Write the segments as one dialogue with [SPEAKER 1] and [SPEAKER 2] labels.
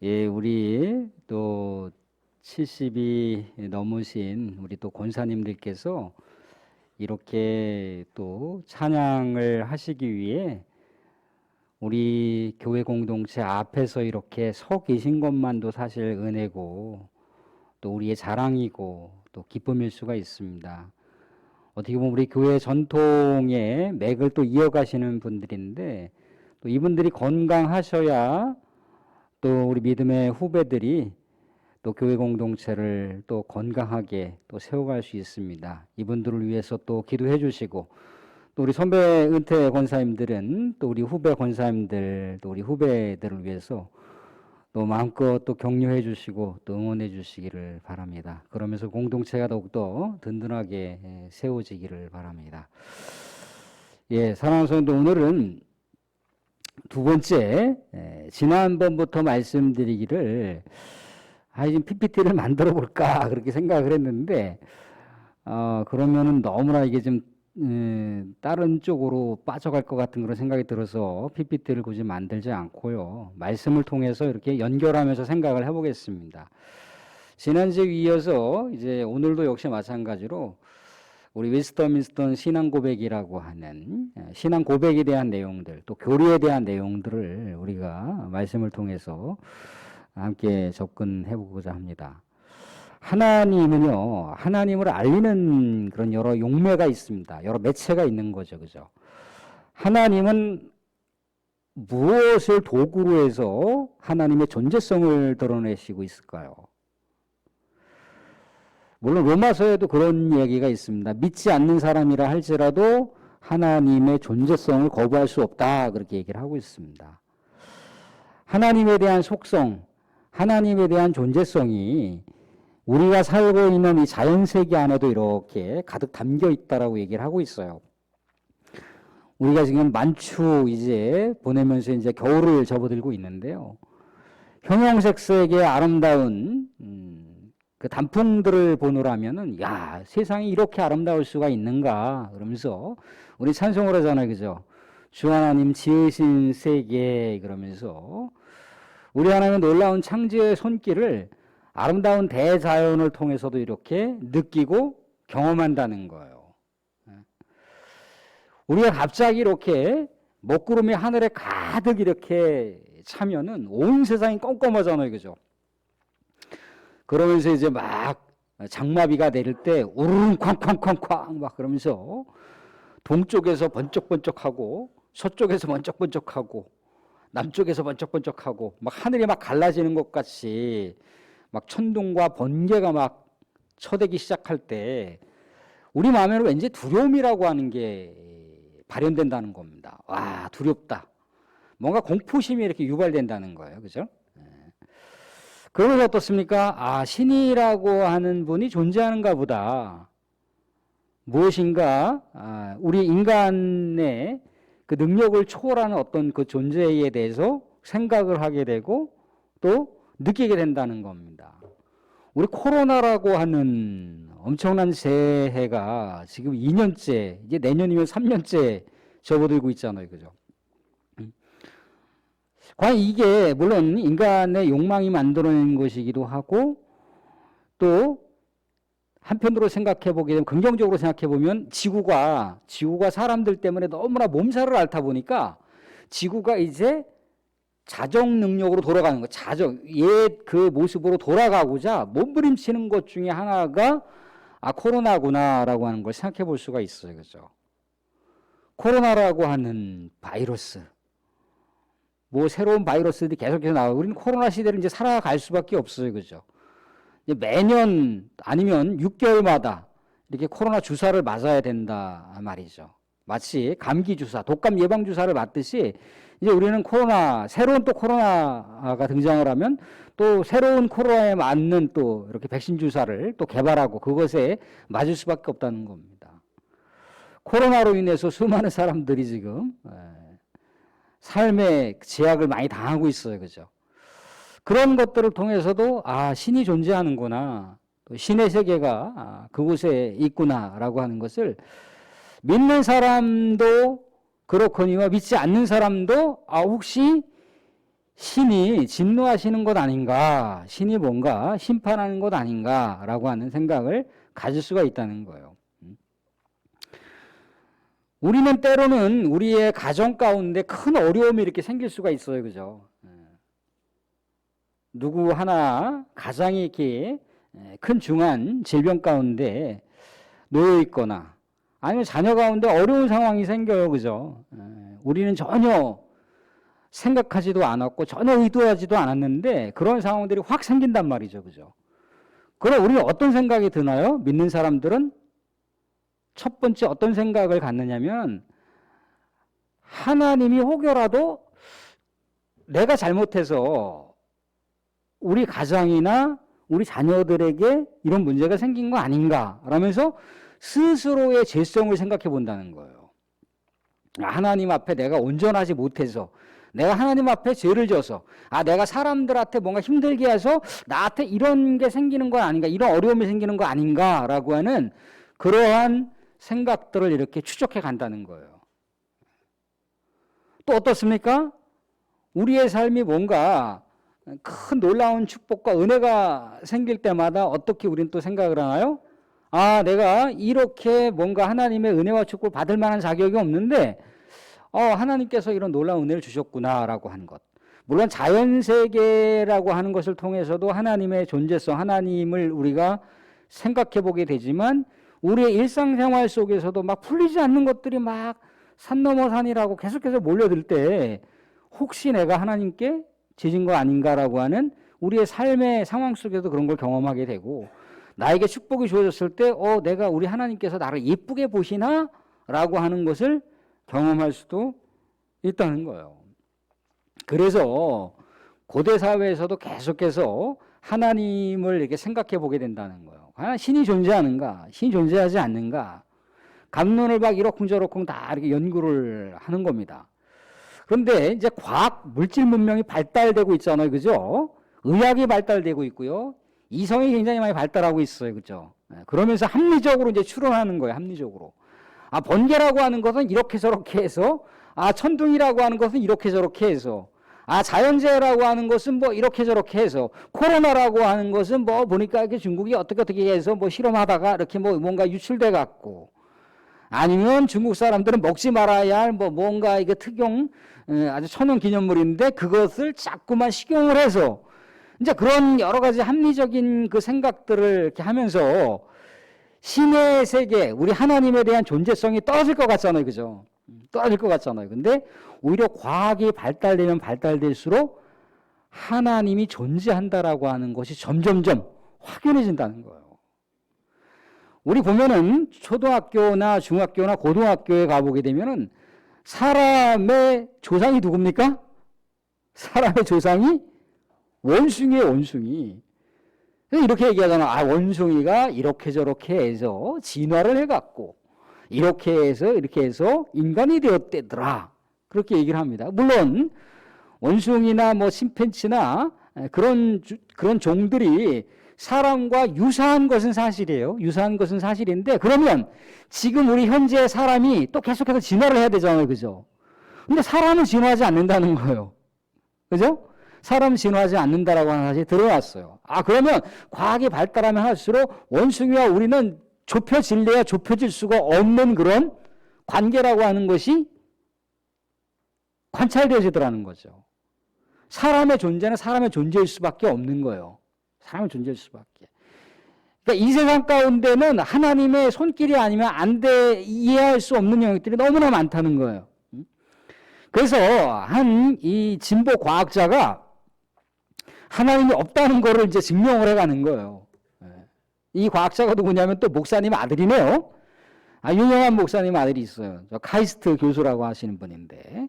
[SPEAKER 1] 예, 우리 또 70이 넘으신 우리 또 권사님들께서 이렇게 또 찬양을 하시기 위해 우리 교회 공동체 앞에서 이렇게 서 계신 것만도 사실 은혜고 또 우리의 자랑이고 또 기쁨일 수가 있습니다. 어떻게 보면 우리 교회 전통의 맥을 또 이어가시는 분들인데 또 이분들이 건강하셔야 또 우리 믿음의 후배들이 또 교회 공동체를 또 건강하게 또 세워갈 수 있습니다. 이분들을 위해서 또 기도해 주시고 또 우리 선배 은퇴 권사님들은 또 우리 후배 권사님들 또 우리 후배들을 위해서 또 마음껏 또 격려해 주시고 또 응원해 주시기를 바랍니다. 그러면서 공동체가 더욱더 든든하게 예, 세워지기를 바랍니다. 예, 사랑하는 성도 오늘은 두 번째 에, 지난번부터 말씀드리기를 아 지금 PPT를 만들어 볼까 그렇게 생각을 했는데 어 그러면은 너무나 이게 좀 에, 다른 쪽으로 빠져갈 것 같은 그런 생각이 들어서 PPT를 굳이 만들지 않고요 말씀을 통해서 이렇게 연결하면서 생각을 해보겠습니다. 지난주에 이어서 이제 오늘도 역시 마찬가지로 우리 웨스터민스턴 신앙 고백이라고 하는 예, 신앙 고백에 대한 내용들 또 교리에 대한 내용들을 우리가 말씀을 통해서 함께 접근해 보고자 합니다. 하나님은요, 하나님을 알리는 그런 여러 용매가 있습니다. 여러 매체가 있는 거죠. 그죠? 하나님은 무엇을 도구로 해서 하나님의 존재성을 드러내시고 있을까요? 물론 로마서에도 그런 얘기가 있습니다. 믿지 않는 사람이라 할지라도 하나님의 존재성을 거부할 수 없다. 그렇게 얘기를 하고 있습니다. 하나님에 대한 속성, 하나님에 대한 존재성이 우리가 살고 있는 이 자연 세계 안에도 이렇게 가득 담겨 있다라고 얘기를 하고 있어요. 우리가 지금 만추 이제 보내면서 이제 겨울을 접어들고 있는데요. 형형색색의 아름다운 음, 그 단풍들을 보느라면은 야 세상이 이렇게 아름다울 수가 있는가 그러면서 우리 찬송을 하잖아요, 그죠? 주 하나님 지으신 세계 그러면서 우리 하나님의 놀라운 창조의 손길을 아름다운 대자연을 통해서도 이렇게 느끼고 경험한다는 거예요. 예. 우리가 갑자기 이렇게 먹구름이 하늘에 가득 이렇게 차면은 온 세상이 껌껌하잖아요, 그죠? 그러면서 이제 막 장마비가 내릴 때 우르릉 쾅쾅쾅쾅 막 그러면서 동쪽에서 번쩍번쩍하고 서쪽에서 번쩍번쩍하고 남쪽에서 번쩍번쩍하고 막 하늘이 막 갈라지는 것 같이 막 천둥과 번개가 막 쳐대기 시작할 때 우리 마음에는 왠지 두려움이라고 하는 게 발현된다는 겁니다. 와 두렵다. 뭔가 공포심이 이렇게 유발된다는 거예요, 그죠? 그러면서 어떻습니까? 아, 신이라고 하는 분이 존재하는가 보다. 무엇인가, 아, 우리 인간의 그 능력을 초월하는 어떤 그 존재에 대해서 생각을 하게 되고 또 느끼게 된다는 겁니다. 우리 코로나라고 하는 엄청난 재해가 지금 2년째, 이제 내년이면 3년째 접어들고 있잖아요. 그죠? 과연 이게 물론 인간의 욕망이 만들어낸 것이기도 하고 또 한편으로 생각해 보게 되면 긍정적으로 생각해 보면 지구가 지구가 사람들 때문에 너무나 몸살을 앓다 보니까 지구가 이제 자정 능력으로 돌아가는 거 자정 옛 그 모습으로 돌아가고자 몸부림치는 것 중에 하나가 아 코로나구나라고 하는 걸 생각해 볼 수가 있어요. 그죠? 코로나라고 하는 바이러스 뭐 새로운 바이러스들이 계속해서 나오고 우리는 코로나 시대를 이제 살아갈 수밖에 없어요. 그죠? 매년 아니면 6개월마다 이렇게 코로나 주사를 맞아야 된다 말이죠. 마치 감기 주사, 독감 예방 주사를 맞듯이 이제 우리는 코로나 새로운 또 코로나가 등장을 하면 또 새로운 코로나에 맞는 또 이렇게 백신 주사를 또 개발하고 그것에 맞을 수밖에 없다는 겁니다. 코로나로 인해서 수많은 사람들이 지금 예, 삶의 제약을 많이 당하고 있어요. 그죠? 그런 것들을 통해서도 아, 신이 존재하는구나. 또 신의 세계가 아, 그곳에 있구나라고 하는 것을 믿는 사람도 그렇거니와 믿지 않는 사람도 아, 혹시 신이 진노하시는 것 아닌가, 신이 뭔가 심판하는 것 아닌가라고 하는 생각을 가질 수가 있다는 거예요. 음. 우리는 때로는 우리의 가정 가운데 큰 어려움이 이렇게 생길 수가 있어요. 그죠? 예. 누구 하나 가장이 이렇게 예, 큰 중한 질병 가운데 놓여 있거나 아니면 자녀 가운데 어려운 상황이 생겨요. 그죠? 예. 우리는 전혀 생각하지도 않았고 전혀 의도하지도 않았는데 그런 상황들이 확 생긴단 말이죠. 그죠? 그럼 우리는 어떤 생각이 드나요? 믿는 사람들은 첫 번째 어떤 생각을 갖느냐면 하나님이 혹여라도 내가 잘못해서 우리 가정이나 우리 자녀들에게 이런 문제가 생긴 거 아닌가 라면서 스스로의 죄성을 생각해 본다는 거예요. 하나님 앞에 내가 온전하지 못해서 내가 하나님 앞에 죄를 져서 아 내가 사람들한테 뭔가 힘들게 해서 나한테 이런 게 생기는 거 아닌가 이런 어려움이 생기는 거 아닌가라고 하는 그러한 생각들을 이렇게 추적해 간다는 거예요. 또 어떻습니까? 우리의 삶이 뭔가 큰 놀라운 축복과 은혜가 생길 때마다 어떻게 우리는 또 생각을 하나요? 아, 내가 이렇게 뭔가 하나님의 은혜와 축복을 받을 만한 자격이 없는데 어, 하나님께서 이런 놀라운 은혜를 주셨구나라고 하는 것. 물론 자연 세계라고 하는 것을 통해서도 하나님의 존재성, 하나님을 우리가 생각해 보게 되지만 우리의 일상생활 속에서도 막 풀리지 않는 것들이 막 산 넘어 산이라고 계속해서 몰려들 때 혹시 내가 하나님께 지진 거 아닌가라고 하는 우리의 삶의 상황 속에도 그런 걸 경험하게 되고 나에게 축복이 주어졌을 때 어, 내가 우리 하나님께서 나를 예쁘게 보시나? 라고 하는 것을 경험할 수도 있다는 거예요. 그래서 고대 사회에서도 계속해서 하나님을 이렇게 생각해 보게 된다는 거예요. 과연 신이 존재하는가? 신이 존재하지 않는가? 감론을 막 이러쿵저러쿵 다 이렇게 연구를 하는 겁니다. 그런데 이제 과학 물질 문명이 발달되고 있잖아요. 그죠? 의학이 발달되고 있고요. 이성이 굉장히 많이 발달하고 있어요. 그죠? 네, 그러면서 합리적으로 이제 추론하는 거예요. 합리적으로. 아, 번개라고 하는 것은 이렇게 저렇게 해서 아, 천둥이라고 하는 것은 이렇게 저렇게 해서 아, 자연재해라고 하는 것은 뭐 이렇게 저렇게 해서 코로나라고 하는 것은 뭐 보니까 이렇게 중국이 어떻게 어떻게 해서 뭐 실험하다가 이렇게 뭐 뭔가 유출돼 갖고 아니면 중국 사람들은 먹지 말아야 할 뭐 뭔가 이게 특용 에, 아주 천연 기념물인데 그것을 자꾸만 식용을 해서 이제 그런 여러 가지 합리적인 그 생각들을 이렇게 하면서 신의 세계, 우리 하나님에 대한 존재성이 떨어질 것 같잖아요. 그죠? 떨어질 것 같잖아요. 근데 오히려 과학이 발달되면 발달될수록 하나님이 존재한다라고 하는 것이 점점점 확연해진다는 거예요. 우리 보면은 초등학교나 중학교나 고등학교에 가보게 되면은 사람의 조상이 누굽니까? 사람의 조상이 원숭이의 원숭이. 이렇게 얘기하잖아. 아, 원숭이가 이렇게 저렇게 해서 진화를 해갖고, 이렇게 해서, 이렇게 해서 인간이 되었대더라. 그렇게 얘기를 합니다. 물론, 원숭이나 뭐 심팬치나 그런, 주- 그런 종들이 사람과 유사한 것은 사실이에요. 유사한 것은 사실인데, 그러면 지금 우리 현재 사람이 또 계속해서 진화를 해야 되잖아요. 그죠? 근데 사람은 진화하지 않는다는 거예요. 그죠? 사람 진화하지 않는다라고 하는 사실이 드러났어요. 아, 그러면 과학이 발달하면 할수록 원숭이와 우리는 좁혀질래야 좁혀질 수가 없는 그런 관계라고 하는 것이 관찰되어지더라는 거죠. 사람의 존재는 사람의 존재일 수밖에 없는 거예요. 사람의 존재일 수밖에. 그러니까 이 세상 가운데는 하나님의 손길이 아니면 안 돼 이해할 수 없는 영역들이 너무나 많다는 거예요. 그래서 한 이 진보 과학자가 하나님이 없다는 거를 이제 증명을 해가는 거예요. 예. 이 과학자가 누구냐면 또 목사님 아들이네요. 아, 유명한 목사님 아들이 있어요. 저 카이스트 교수라고 하시는 분인데.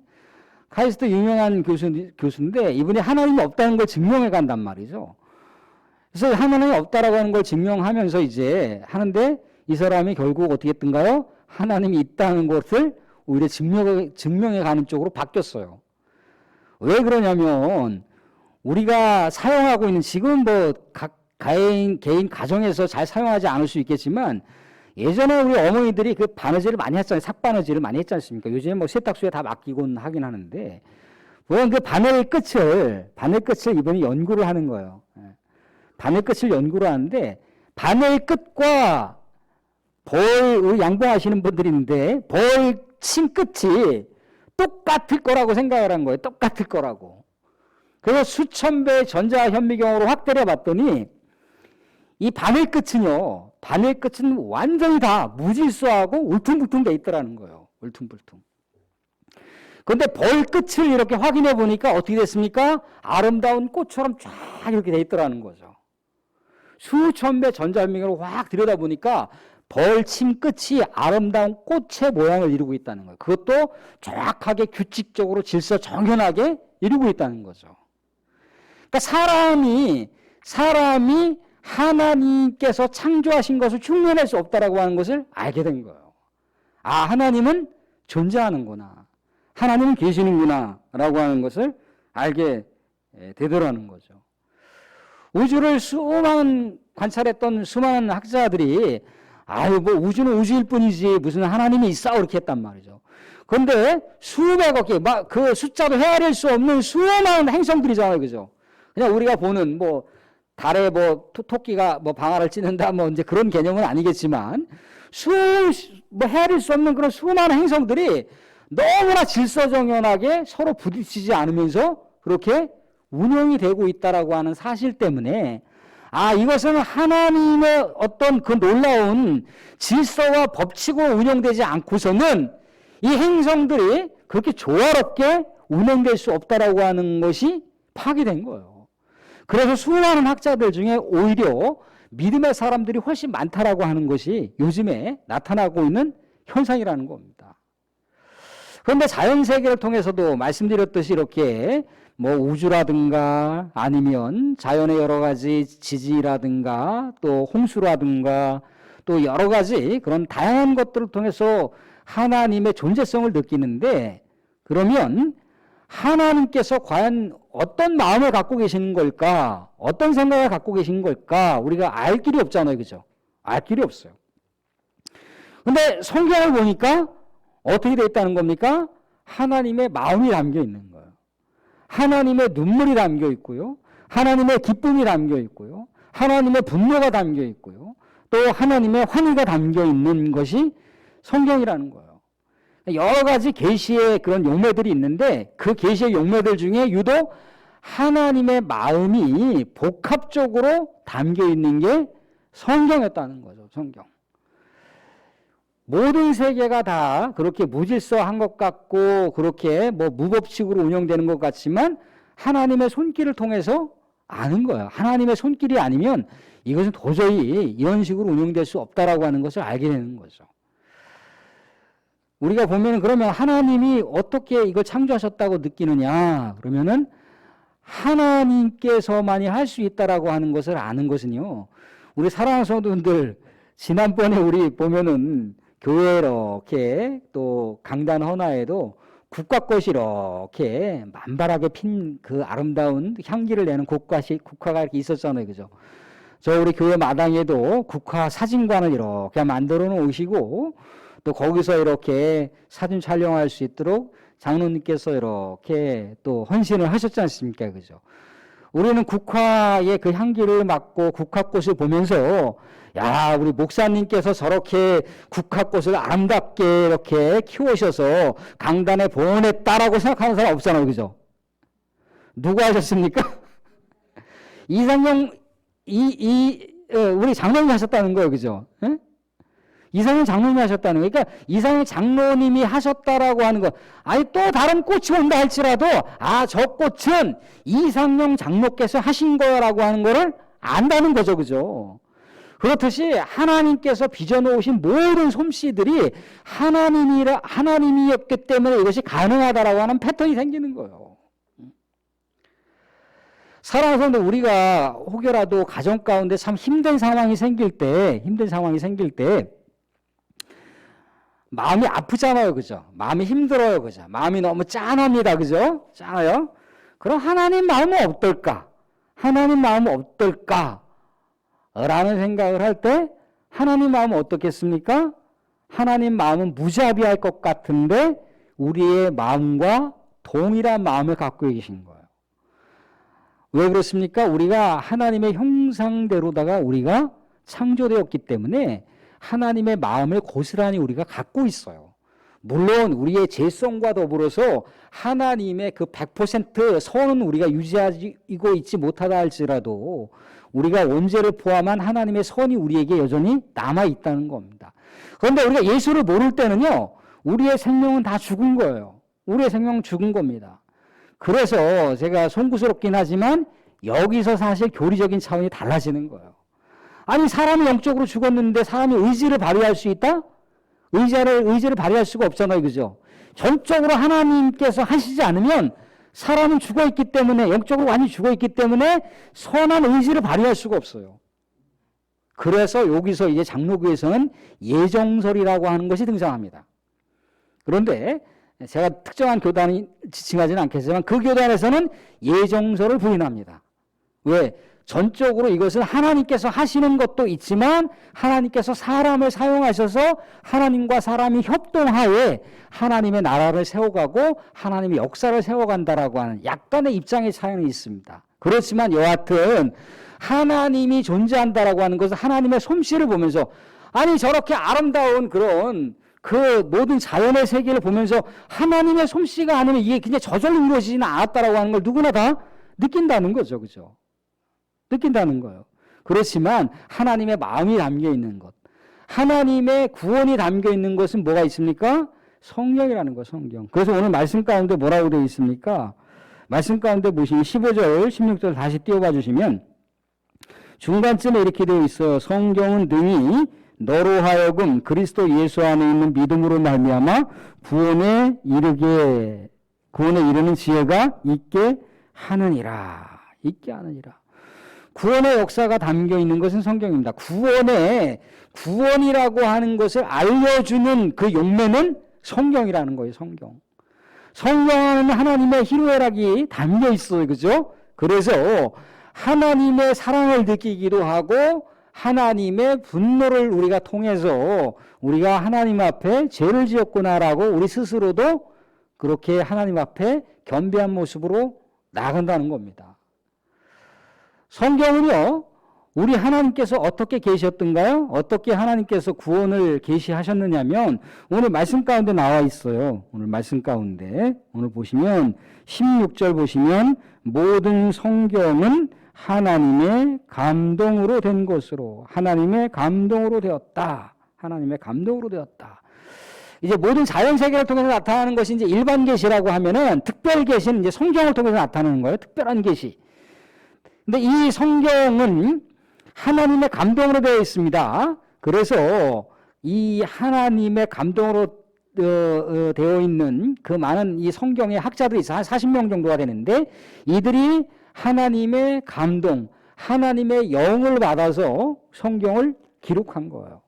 [SPEAKER 1] 카이스트 유명한 교수, 교수인데 이분이 하나님이 없다는 걸 증명해 간단 말이죠. 그래서 하나님이 없다라고 하는 걸 증명하면서 이제 하는데 이 사람이 결국 어떻게 했던가요? 하나님이 있다는 것을 오히려 증명해, 증명해 가는 쪽으로 바뀌었어요. 왜 그러냐면 우리가 사용하고 있는 지금 뭐 각 개인 개인 가정에서 잘 사용하지 않을 수 있겠지만 예전에 우리 어머니들이 그 바느질을 많이 했잖아요. 삭바느질을 많이 했지 않습니까? 요즘에 뭐 세탁소에 다 맡기곤 하긴 하는데 물론 그 바늘 끝을 바늘 끝을 이번에 연구를 하는 거예요. 예. 바늘 끝을 연구를 하는데 바늘 끝과 벌 양봉하시는 분들인데 벌친 끝이 똑같을 거라고 생각을 한 거예요. 똑같을 거라고. 그래서 수천 배의 전자 현미경으로 확대해 봤더니 이 바늘 끝은요. 바늘 끝은 완전히 다 무질서하고 울퉁불퉁 돼 있더라는 거예요. 울퉁불퉁. 그런데 벌 끝을 이렇게 확인해 보니까 어떻게 됐습니까? 아름다운 꽃처럼 쫙 이렇게 돼 있더라는 거죠. 수천 배 전자현미경으로 확 들여다 보니까 벌침 끝이 아름다운 꽃의 모양을 이루고 있다는 거예요. 그것도 정확하게 규칙적으로 질서 정연하게 이루고 있다는 거죠. 그러니까 사람이 사람이 하나님께서 창조하신 것을 흉내낼 수 없다라고 하는 것을 알게 된 거예요. 아, 하나님은 존재하는구나. 하나님은 계시는구나 라고 하는 것을 알게 되더라는 거죠. 우주를 수많은 관찰했던 수많은 학자들이 아유 뭐 우주는 우주일 뿐이지 무슨 하나님이 있어 이렇게 했단 말이죠. 그런데 수백억 개, 막 그 숫자도 헤아릴 수 없는 수많은 행성들이잖아요, 그죠? 그냥 우리가 보는 뭐 달에 뭐 토, 토끼가 뭐 방아를 찌는다 뭐 이제 그런 개념은 아니겠지만 수뭐 헤아릴 수 없는 그런 수많은 행성들이 너무나 질서정연하게 서로 부딪히지 않으면서 그렇게 운영이 되고 있다라고 하는 사실 때문에 아 이것은 하나님의 어떤 그 놀라운 질서와 법칙으로 운영되지 않고서는 이 행성들이 그렇게 조화롭게 운행될 수 없다라고 하는 것이 파악된 거예요. 그래서 수많은 학자들 중에 오히려 믿음의 사람들이 훨씬 많다라고 하는 것이 요즘에 나타나고 있는 현상이라는 겁니다. 그런데 자연 세계를 통해서도 말씀드렸듯이 이렇게 뭐 우주라든가 아니면 자연의 여러 가지 지지라든가 또 홍수라든가 또 여러 가지 그런 다양한 것들을 통해서 하나님의 존재성을 느끼는데 그러면 하나님께서 과연 어떤 마음을 갖고 계시는 걸까? 어떤 생각을 갖고 계신 걸까? 우리가 알 길이 없잖아요. 그죠? 알 길이 없어요. 근데 성경을 보니까 어떻게 되어 있다는 겁니까? 하나님의 마음이 담겨 있는 거예요. 하나님의 눈물이 담겨 있고요. 하나님의 기쁨이 담겨 있고요. 하나님의 분노가 담겨 있고요. 또 하나님의 환희가 담겨 있는 것이 성경이라는 거예요. 여러 가지 계시의 그런 용매들이 있는데 그 계시의 용매들 중에 유독 하나님의 마음이 복합적으로 담겨 있는 게 성경이었다는 거죠. 성경. 모든 세계가 다 그렇게 무질서한 것 같고 그렇게 뭐 무법칙으로 운영되는 것 같지만 하나님의 손길을 통해서 아는 거예요. 하나님의 손길이 아니면 이것은 도저히 이런 식으로 운영될 수 없다라고 하는 것을 알게 되는 거죠. 우리가 보면 그러면 하나님이 어떻게 이걸 창조하셨다고 느끼느냐? 그러면은 하나님께서만이 할 수 있다라고 하는 것을 아는 것은요. 우리 사랑하는 성도분들 지난번에 우리 보면은 교회 이렇게 또 강단 헌화에도 국화꽃이 이렇게 만발하게 핀 그 아름다운 향기를 내는 국화시, 국화가 이렇게 있었잖아요. 그죠? 저 우리 교회 마당에도 국화 사진관을 이렇게 만들어 놓으시고 또 거기서 이렇게 사진 촬영할 수 있도록 장로님께서 이렇게 또 헌신을 하셨지 않습니까? 그죠? 우리는 국화의 그 향기를 맡고 국화꽃을 보면서 야, 우리 목사님께서 저렇게 국화꽃을 아름답게 이렇게 키우셔서 강단에 보냈다라고 생각하는 사람 없잖아요. 그죠? 누가 하셨습니까? 이상용, 이, 이, 어, 우리 장로님이 하셨다는 거예요. 그죠? 에? 이상현 장로님이 하셨다는 거예요. 그러니까 이상현 장로님이 하셨다라고 하는 거. 아니 또 다른 꽃이 온다 할지라도 아 저 꽃은 이상용 장로께서 하신 거라고 하는 거를 안다는 거죠. 그죠? 그렇듯이 하나님께서 빚어놓으신 모든 솜씨들이 하나님이라 하나님이었기 때문에 이것이 가능하다라고 하는 패턴이 생기는 거예요. 살아서 우리가 혹여라도 가정 가운데 참 힘든 상황이 생길 때, 힘든 상황이 생길 때 마음이 아프잖아요. 그죠? 마음이 힘들어요. 그죠? 마음이 너무 짠합니다. 그죠? 짠해요? 그럼 하나님 마음은 어떨까? 하나님 마음은 어떨까? 라는 생각을 할 때 하나님 마음은 어떻겠습니까? 하나님 마음은 무자비할 것 같은데 우리의 마음과 동일한 마음을 갖고 계신 거예요. 왜 그렇습니까? 우리가 하나님의 형상대로다가 우리가 창조되었기 때문에 하나님의 마음을 고스란히 우리가 갖고 있어요. 물론 우리의 죄성과 더불어서 하나님의 그 100% 선은 우리가 유지하고 있지 못하다 할지라도 우리가 원죄를 포함한 하나님의 선이 우리에게 여전히 남아 있다는 겁니다. 그런데 우리가 예수를 모를 때는요, 우리의 생명은 다 죽은 거예요. 우리의 생명은 죽은 겁니다. 그래서 제가 송구스럽긴 하지만 여기서 사실 교리적인 차원이 달라지는 거예요. 아니, 사람이 영적으로 죽었는데 사람이 의지를 발휘할 수 있다? 의지를, 의지를 발휘할 수가 없잖아요. 그죠? 전적으로 하나님께서 하시지 않으면 사람은 죽어 있기 때문에, 영적으로 완전히 죽어 있기 때문에 선한 의지를 발휘할 수가 없어요. 그래서 여기서 이제 장로교에서는 예정설이라고 하는 것이 등장합니다. 그런데 제가 특정한 교단이 지칭하지는 않겠지만 그 교단에서는 예정설을 부인합니다. 왜? 전적으로 이것은 하나님께서 하시는 것도 있지만 하나님께서 사람을 사용하셔서 하나님과 사람이 협동하에 하나님의 나라를 세워가고 하나님의 역사를 세워간다라고 하는 약간의 입장의 차이는 있습니다. 그렇지만 여하튼 하나님이 존재한다라고 하는 것은 하나님의 솜씨를 보면서 아니 저렇게 아름다운 그런 그 모든 자연의 세계를 보면서 하나님의 솜씨가 아니면 이게 그냥 저절로 이루어지지는 않았다라고 하는 걸 누구나 다 느낀다는 거죠. 그죠? 느낀다는 거예요. 그렇지만 하나님의 마음이 담겨 있는 것. 하나님의 구원이 담겨 있는 것은 뭐가 있습니까? 성경이라는 거, 성경. 그래서 오늘 말씀 가운데 뭐라고 되어 있습니까? 말씀 가운데 보시면 15절, 16절 다시 띄워봐 주시면 중간쯤에 이렇게 되어 있어요. 성경은 능히 너로 하여금 그리스도 예수 안에 있는 믿음으로 말미암아 구원에 이르게 구원에 이르는 지혜가 있게 하느니라. 있게 하느니라. 구원의 역사가 담겨 있는 것은 성경입니다. 구원의 구원이라고 하는 것을 알려주는 그 용매는 성경이라는 거예요. 성경. 성경은 하나님의 희로애락이 담겨 있어요. 그죠? 그래서 하나님의 사랑을 느끼기도 하고 하나님의 분노를 우리가 통해서 우리가 하나님 앞에 죄를 지었구나라고 우리 스스로도 그렇게 하나님 앞에 겸비한 모습으로 나간다는 겁니다. 성경은요, 우리 하나님께서 어떻게 계셨던가요? 어떻게 하나님께서 구원을 계시하셨느냐면 오늘 말씀 가운데 나와 있어요. 오늘 말씀 가운데 오늘 보시면 16절 보시면 모든 성경은 하나님의 감동으로 된 것으로 하나님의 감동으로 되었다. 하나님의 감동으로 되었다. 이제 모든 자연 세계를 통해서 나타나는 것이 이제 일반 계시라고 하면은 특별 계시는 이제 성경을 통해서 나타나는 거예요. 특별한 계시. 근데 이 성경은 하나님의 감동으로 되어 있습니다. 그래서 이 하나님의 감동으로 어, 어, 되어 있는 그 많은 이 성경의 학자들이 있어 한 40명 정도가 되는데 이들이 하나님의 감동, 하나님의 영을 받아서 성경을 기록한 거예요.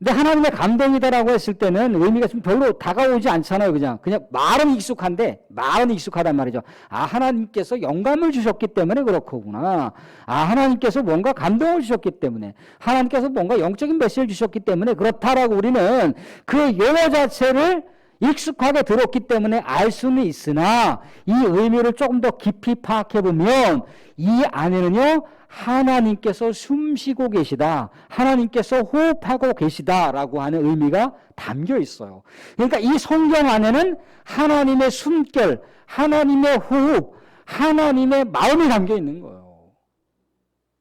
[SPEAKER 1] 근데 하나님의 감동이다라고 했을 때는 의미가 좀 별로 다가오지 않잖아요. 그냥 그냥 말은 익숙한데 말은 익숙하단 말이죠. 아 하나님께서 영감을 주셨기 때문에 그렇구나. 아 하나님께서 뭔가 감동을 주셨기 때문에 하나님께서 뭔가 영적인 메시지를 주셨기 때문에 그렇다라고 우리는 그 용어 자체를 익숙하게 들었기 때문에 알 수는 있으나 이 의미를 조금 더 깊이 파악해 보면 이 안에는요 하나님께서 숨쉬고 계시다. 하나님께서 호흡하고 계시다라고 하는 의미가 담겨 있어요. 그러니까 이 성경 안에는 하나님의 숨결, 하나님의 호흡, 하나님의 마음이 담겨 있는 거예요.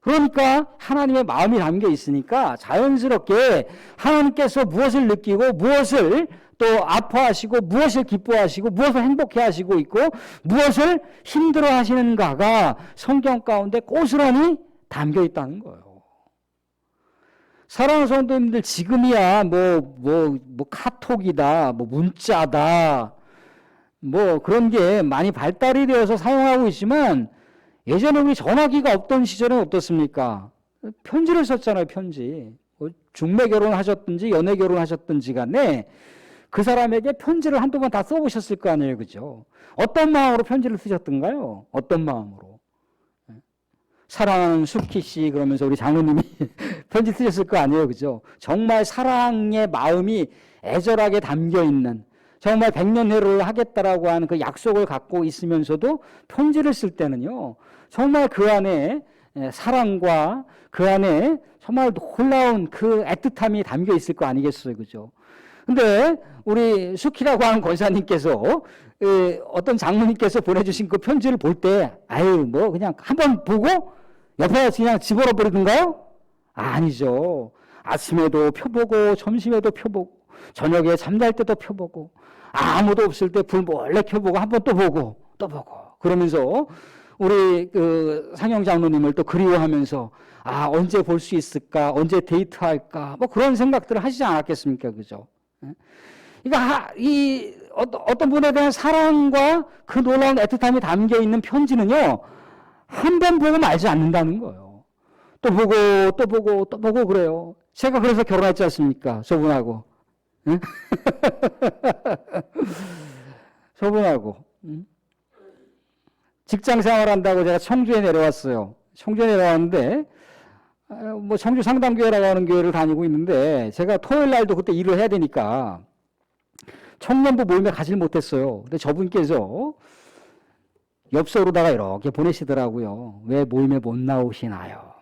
[SPEAKER 1] 그러니까 하나님의 마음이 담겨 있으니까 자연스럽게 하나님께서 무엇을 느끼고 무엇을 또 아파하시고 무엇을 기뻐하시고 무엇을 행복해 하시고 있고 무엇을 힘들어 하시는가가 성경 가운데 고스란히 담겨 있다는 거예요. 사랑하는 성도님들 지금이야 뭐뭐뭐 카톡이다 뭐 문자다 뭐 그런 게 많이 발달이 되어서 사용하고 있지만 예전에 우리 전화기가 없던 시절은 어떻습니까? 편지를 썼잖아요 편지 뭐 중매 결혼하셨든지 연애 결혼하셨든지 간에 그 사람에게 편지를 한두 번 다 써보셨을 거 아니에요, 그죠? 어떤 마음으로 편지를 쓰셨던가요? 어떤 마음으로? 예. 사랑하는 수키 씨 그러면서 우리 장로님이 편지 쓰셨을 거 아니에요, 그죠? 정말 사랑의 마음이 애절하게 담겨 있는 정말 백년회를 하겠다라고 하는 그 약속을 갖고 있으면서도 편지를 쓸 때는요. 정말 그 안에 에, 사랑과 그 안에 정말 놀라운 그 애틋함이 담겨 있을 거 아니겠어요. 그죠? 근데 우리 수키라고 하는 권사님께서 에, 어떤 장로님께서 보내주신 그 편지를 볼 때 아유 뭐 그냥 한 번 보고 옆에 그냥 집어넣어 버리던가요? 아니죠. 아침에도 펴보고 점심에도 펴보고 저녁에 잠잘 때도 펴보고 아무도 없을 때 불 몰래 켜보고 한 번 또 보고 또 보고 그러면서 우리 그 상영 장로님을 또 그리워하면서 아 언제 볼 수 있을까 언제 데이트할까 뭐 그런 생각들을 하시지 않았겠습니까 그죠? 예? 그러니까 이 어떤 분에 대한 사랑과 그 놀라운 애틋함이 담겨 있는 편지는요 한 번 보고 말지 않는다는 거예요. 또 보고 또 보고 또 보고 그래요. 제가 그래서 결혼했지 않습니까? 저분하고. 응? 저분하고. 응? 직장 생활한다고 제가 청주에 내려왔어요. 청주에 내려왔는데 아, 뭐 청주 상담교회라고 하는 교회를 다니고 있는데 제가 토요일 날도 그때 일을 해야 되니까 청년부 모임에 가질 못했어요. 근데 저분께서 엽서로다가 이렇게 보내시더라고요. 왜 모임에 못 나오시나요?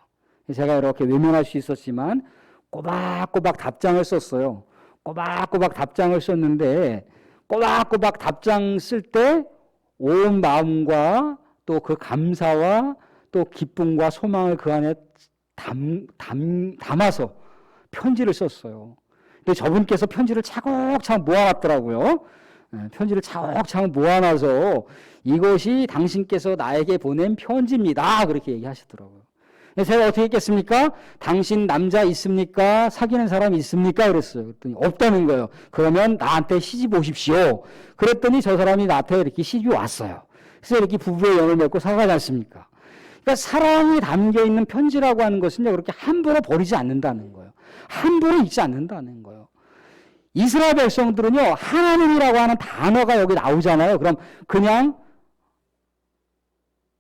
[SPEAKER 1] 제가 이렇게 외면할 수 있었지만 꼬박꼬박 답장을 썼어요. 꼬박꼬박 답장을 썼는데 꼬박꼬박 답장 쓸 때 온 마음과 또 그 감사와 또 기쁨과 소망을 그 안에 담, 담, 담아서 편지를 썼어요. 근데 저분께서 편지를 차곡차곡 모아놨더라고요. 예, 편지를 차곡차곡 모아놔서 이것이 당신께서 나에게 보낸 편지입니다. 그렇게 얘기하시더라고요. 제가 어떻게 했겠습니까? 당신 남자 있습니까? 사귀는 사람 있습니까? 그랬어요. 그랬더니 없다는 거예요. 그러면 나한테 시집 오십시오. 그랬더니 저 사람이 나한테 이렇게 시집이 왔어요. 그래서 이렇게 부부의 연을 맺고 살아가지 않습니까? 그러니까 사랑이 담겨 있는 편지라고 하는 것은요, 그렇게 함부로 버리지 않는다는 거예요. 함부로 읽지 않는다는 거예요. 이스라엘 백성들은요, 하나님이라고 하는 단어가 여기 나오잖아요. 그럼 그냥,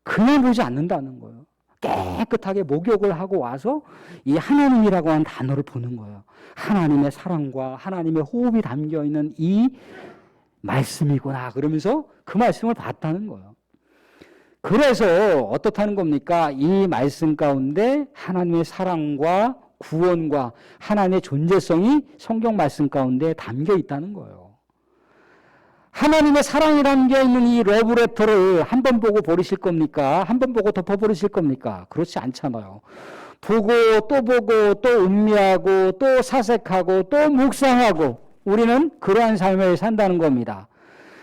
[SPEAKER 1] 그냥 보지 않는다는 거예요. 깨끗하게 목욕을 하고 와서 이 하나님이라고 하는 단어를 보는 거예요. 하나님의 사랑과 하나님의 호흡이 담겨 있는 이 말씀이구나. 그러면서 그 말씀을 봤다는 거예요. 그래서 어떻다는 겁니까? 이 말씀 가운데 하나님의 사랑과 구원과 하나님의 존재성이 성경 말씀 가운데 담겨 있다는 거예요. 하나님의 사랑이 담겨 있는 이 러브레터를 한 번 보고 버리실 겁니까? 한 번 보고 덮어버리실 겁니까? 그렇지 않잖아요. 보고 또 보고 또 음미하고 또 사색하고 또 묵상하고 우리는 그러한 삶을 산다는 겁니다.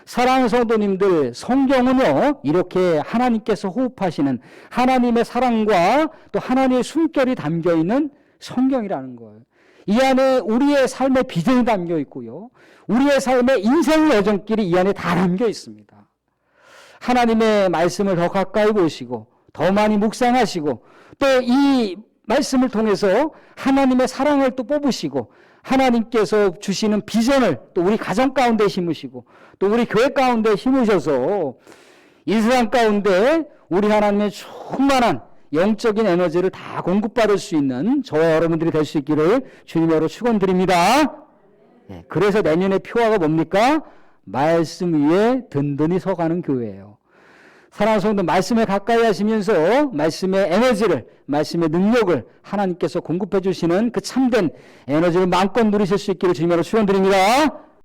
[SPEAKER 1] 사랑하는 성도님들, 성경은요, 이렇게 하나님께서 호흡하시는 하나님의 사랑과 또 하나님의 숨결이 담겨 있는 성경이라는 거예요. 이 안에 우리의 삶의 비전이 담겨 있고요. 우리의 삶의 인생 여정길이 이 안에 다 담겨 있습니다. 하나님의 말씀을 더 가까이 보시고, 더 많이 묵상하시고, 또 이 말씀을 통해서 하나님의 사랑을 또 뽑으시고, 하나님께서 주시는 비전을 또 우리 가정 가운데 심으시고, 또 우리 교회 가운데 심으셔서 이 세상 가운데 우리 하나님의 충만한 영적인 에너지를 다 공급받을 수 있는 저와 여러분들이 될 수 있기를 주님으로 축원드립니다. 예, 그래서 내년의 표화가 뭡니까? 말씀 위에 든든히 서가는 교회예요. 사랑하는 성도 말씀에 가까이 하시면서 말씀의 에너지를 말씀의 능력을 하나님께서 공급해 주시는 그 참된 에너지를 마음껏 누리실 수 있기를 주님으로 축원드립니다.